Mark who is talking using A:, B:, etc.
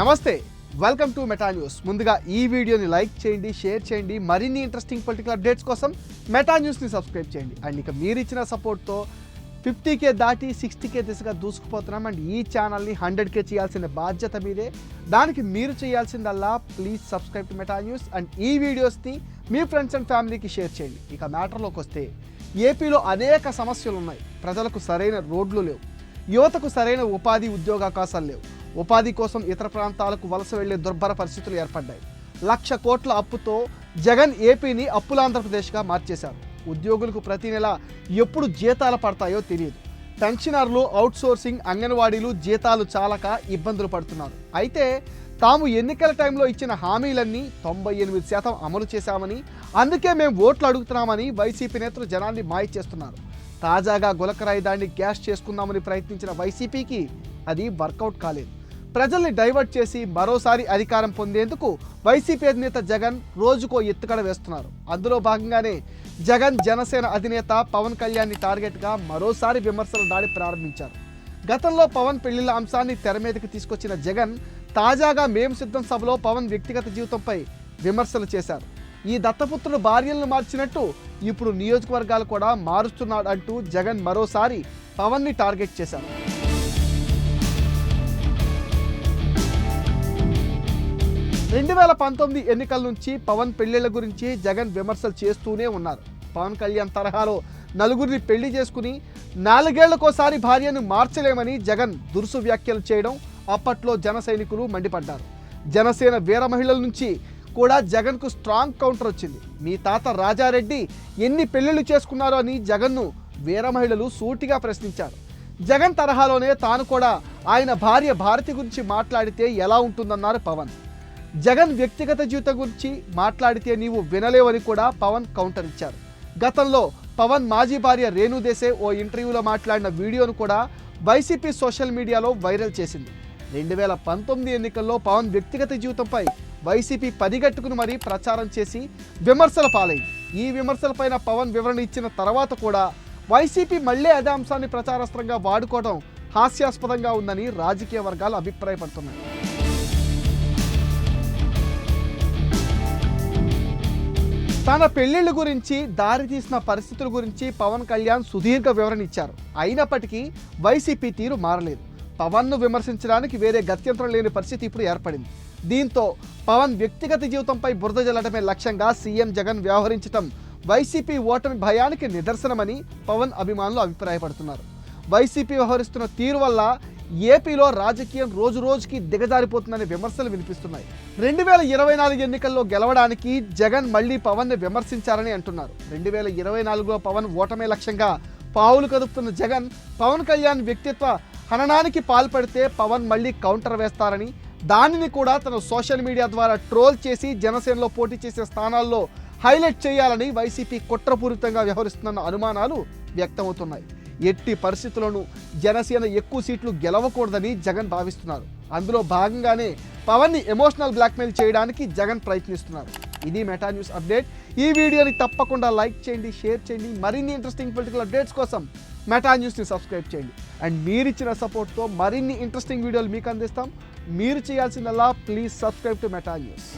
A: నమస్తే welcome to Meta news ముందుగా ఈ వీడియోని లైక్ చేయండి షేర్ చేయండి మరిన్ని ఇంట్రెస్టింగ్ పొలిటికల్ అప్డేట్స్ కోసం మెటా న్యూస్ని సబ్స్క్రైబ్ చేయండి. అండ్ ఇక మీరు ఇచ్చిన సపోర్ట్తో ఫిఫ్టీ కే దాటి సిక్స్టీ కే దిశగా దూసుకుపోతున్నాం. అండ్ ఈ ఛానల్ని హండ్రెడ్ కే చేయాల్సిన బాధ్యత మీదే. దానికి మీరు చేయాల్సిందల్లా please subscribe to Meta news and ఈ వీడియోస్ని మీ ఫ్రెండ్స్ అండ్ ఫ్యామిలీకి షేర్ చేయండి. ఇక మ్యాటర్లోకి వస్తే ఏపీలో అనేక సమస్యలు ఉన్నాయి. ప్రజలకు సరైన రోడ్లు లేవు. యువతకు సరైన ఉపాధి ఉద్యోగావకాశాలు లేవు. ఉపాధి కోసం ఇతర ప్రాంతాలకు వలస వెళ్ళే దుర్భర పరిస్థితులు ఏర్పడ్డాయి. లక్ష కోట్ల అప్పుతో జగన్ ఏపీని అప్పుల ఆంధ్రప్రదేశ్గా మార్చేశారు. ఉద్యోగులకు ప్రతి నెల ఎప్పుడు జీతాలు పడతాయో తెలియదు. పెన్షనర్లు అవుట్సోర్సింగ్ అంగన్వాడీలు జీతాలు చాలక ఇబ్బందులు పడుతున్నారు. అయితే తాము ఎన్నికల టైంలో ఇచ్చిన హామీలన్నీ తొంభై ఎనిమిది శాతం అమలు చేశామని అందుకే మేము ఓట్లు అడుగుతున్నామని వైసీపీ నేతలు జనాన్ని మాయ చేస్తున్నారు. తాజాగా గులకరాయి దాన్ని గ్యాస్ చేసుకుందామని ప్రయత్నించిన వైసీపీకి అది వర్కౌట్ కాలేదు. ప్రజల్ని డైవర్ట్ చేసి మరోసారి అధికారం పొందేందుకు వైసీపీ అధినేత జగన్ రోజుకో ఎత్తుకడ వేస్తున్నారు. అందులో భాగంగానే జగన్ జనసేన అధినేత పవన్ కళ్యాణ్ని టార్గెట్గా మరోసారి విమర్శల దాడి ప్రారంభించారు. గతంలో పవన్ పెళ్ళిళ్ళ అంశాన్ని తెర మీదకి తీసుకొచ్చిన జగన్ తాజాగా మేం సిద్ధం సభలో పవన్ వ్యక్తిగత జీవితంపై విమర్శలు చేశారు. ఈ దత్తపుత్రుడు భార్యలను మార్చినట్టు ఇప్పుడు నియోజకవర్గాలు కూడా మారుస్తున్నాడు అంటూ జగన్ మరోసారి పవన్ని టార్గెట్ చేశారు. రెండు వేల పంతొమ్మిది ఎన్నికల నుంచి పవన్ పెళ్ళిళ్ళ గురించి జగన్ విమర్శలు చేస్తూనే ఉన్నారు. పవన్ కళ్యాణ్ తరహాలో నలుగురిని పెళ్ళి చేసుకుని నాలుగేళ్ళకోసారి భార్యను మార్చలేమని జగన్ దురుసు వ్యాఖ్యలు చేయడం అప్పట్లో జన సైనికులు మండిపడ్డారు. జనసేన వీర మహిళల నుంచి కూడా జగన్కు స్ట్రాంగ్ కౌంటర్ వచ్చింది. మీ తాత రాజారెడ్డి ఎన్ని పెళ్ళిళ్ళు చేసుకున్నారో అని జగన్ను వీర మహిళలు సూటిగా ప్రశ్నించారు. జగన్ తరహాలోనే తాను కూడా ఆయన భార్య భారతి గురించి మాట్లాడితే ఎలా ఉంటుందన్నారు పవన్. జగన్ వ్యక్తిగత జీవితం గురించి మాట్లాడితే నీవు వినలేవని కూడా పవన్ కౌంటర్ ఇచ్చారు. గతంలో పవన్ మాజీ భార్య రేణుదేశే ఓ ఇంటర్వ్యూలో మాట్లాడిన వీడియోను కూడా వైసీపీ సోషల్ మీడియాలో వైరల్ చేసింది. రెండు వేల పంతొమ్మిది ఎన్నికల్లో పవన్ వ్యక్తిగత జీవితంపై వైసీపీ పదిగట్టుకుని మరీ ప్రచారం చేసి విమర్శల పాలైంది. ఈ విమర్శలపైన పవన్ వివరణ ఇచ్చిన తర్వాత కూడా వైసీపీ మళ్ళీ అదే అంశాన్ని ప్రచారాస్త్రంగా వాడుకోవడం హాస్యాస్పదంగా ఉందని రాజకీయ వర్గాలు అభిప్రాయపడుతున్నాయి. తన పెళ్ళిళ్ళ గురించి దారి తీసిన పరిస్థితుల గురించి పవన్ కళ్యాణ్ సుదీర్ఘ వివరణ ఇచ్చారు. అయినప్పటికీ వైసీపీ తీరు మారలేదు. పవన్ను విమర్శించడానికి వేరే గత్యంతరం లేని పరిస్థితి ఇప్పుడు ఏర్పడింది. దీంతో పవన్ వ్యక్తిగత జీవితంపై బురద జల్లడమే లక్ష్యంగా సీఎం జగన్ వ్యవహరించడం వైసీపీ ఓటమి భయానికి నిదర్శనమని పవన్ అభిమానులు అభిప్రాయపడుతున్నారు. వైసీపీ వ్యవహరిస్తున్న తీరు వల్ల ఏపీలో రాజకీయం రోజు రోజుకి దిగజారిపోతుందనే విమర్శలు వినిపిస్తున్నాయి. రెండు వేల ఇరవై నాలుగు ఎన్నికల్లో గెలవడానికి జగన్ మళ్ళీ పవన్ని విమర్శించారని అంటున్నారు. రెండు వేల ఇరవై నాలుగులో పవన్ ఓటమే లక్ష్యంగా పావులు కదుపుతున్న జగన్ పవన్ కళ్యాణ్ వ్యక్తిత్వ హననానికి పాల్పడితే పవన్ మళ్ళీ కౌంటర్ వేస్తారని దానిని కూడా తన సోషల్ మీడియా ద్వారా ట్రోల్ చేసి జనసేనలో పోటీ చేసే స్థానాల్లో హైలైట్ చేయాలని వైసీపీ కుట్రపూరితంగా వ్యవహరిస్తున్న అనుమానాలు వ్యక్తమవుతున్నాయి. ఎట్టి పరిస్థితుల్లోనూ జనసేన ఎక్కువ సీట్లు గెలవకూడదని జగన్ భావిస్తున్నారు. అందులో భాగంగానే పవన్ని ఎమోషనల్ బ్లాక్మెయిల్ చేయడానికి జగన్ ప్రయత్నిస్తున్నారు. ఇది మెటా న్యూస్ అప్డేట్. ఈ వీడియోని తప్పకుండా లైక్ చేయండి షేర్ చేయండి. మరిన్ని ఇంట్రెస్టింగ్ పొలిటికల్ అప్డేట్స్ కోసం మెటా న్యూస్ని సబ్స్క్రైబ్ చేయండి. అండ్ మీరు ఇచ్చిన సపోర్ట్తో మరిన్ని ఇంట్రెస్టింగ్ వీడియోలు మీకు అందిస్తాం. మీరు చేయాల్సిందల్లా please subscribe to Meta news.